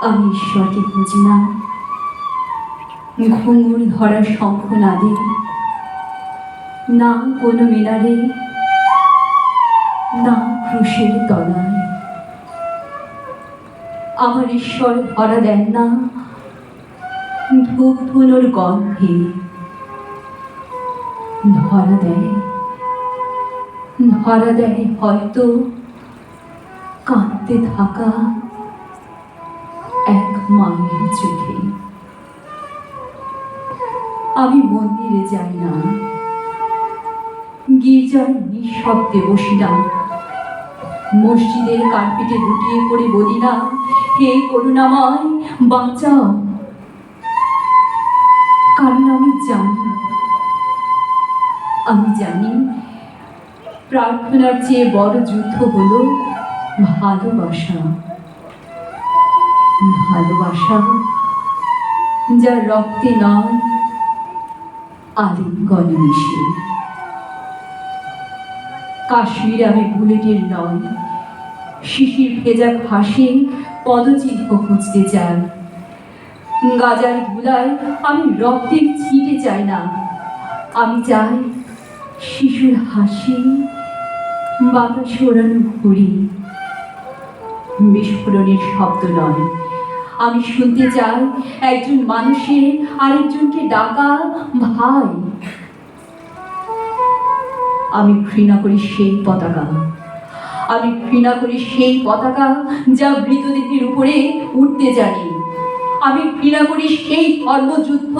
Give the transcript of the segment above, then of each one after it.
আমি ঈশ্বরকে খুঁজি না ঘুঙুর ধরা শঙ্খ নাদে। না কোনো মিনারে না ক্রুশের তলায়। আমার ঈশ্বর ধরা দেন না। ধূপ ধুনোর গন্ধে ধরা দেয়। ধরা দেয় হয়তো কাঁদতে থাকা এক মায়ের চোখে। আমি মন্দিরে যাই না। গির্জার নিঃশব্দে বসি না মসজিদের কার্পেটে লুটিয়ে পড়ে বলি না হে করুণাময়, বাঁচাও। কারণ আমি জানি আমি জানি, প্রার্থনার চেয়ে বড় যুদ্ধ হলো ভালোবাসা। ভালোবাসা যা রক্তে নয় আলিঙ্গনে মিশে। কাশ্মীরে আমি বুলেটের নয়, শিশির ভেজা ঘাসে পদচিহ্ন খুঁজতে চাই। গাজার ধুলায় আমি রক্তের ছিটে চাই না। আমি চাই শিশুর হাসি, বাতাস ওড়ানো ঘুরি বিস্ফোরণের শব্দ নয় আমি শুনতে চাই একজন মানুষের আরেকজনকে ডাকা ভাই। আমি ঘৃণা করি সেই পতাকা। আমি ঘৃণা করি সেই পতাকা যা মৃতদেহের উপরে উঠতে জানে। আমি ঘৃণা করি সেই ধর্মযুদ্ধ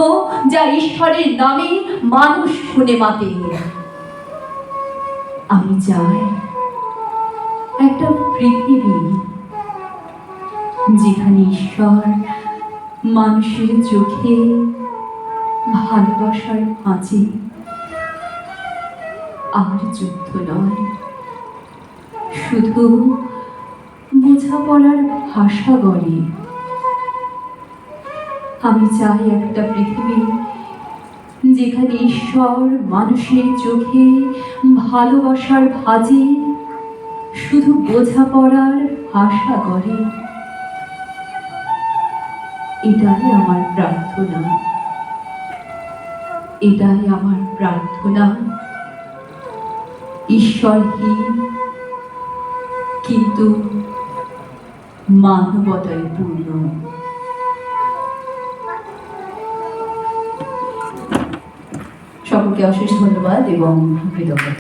যা ঈশ্বরের নামে মানুষ শুনে মাতে। আমি চাই একটা পৃথিবী যেখানে ঈশ্বর মানুষের চোখে ভালোবাসার মাঝে আর যুদ্ধ নয়। শুধু বোঝাপড়ার ভাষা গড়ে আমি চাই একটা পৃথিবী যেখানে ঈশ্বর মানুষের চোখে ভালোবাসার ভাজে শুধু বোঝাপড়ার ভাষা গড়ে এটাই আমার প্রার্থনা। এটাই আমার প্রার্থনা। ঈশ্বরহীন, কিন্তু মানবতায় পূর্ণ। সকলকে অশেষ ধন্যবাদ এবং কৃতজ্ঞতা।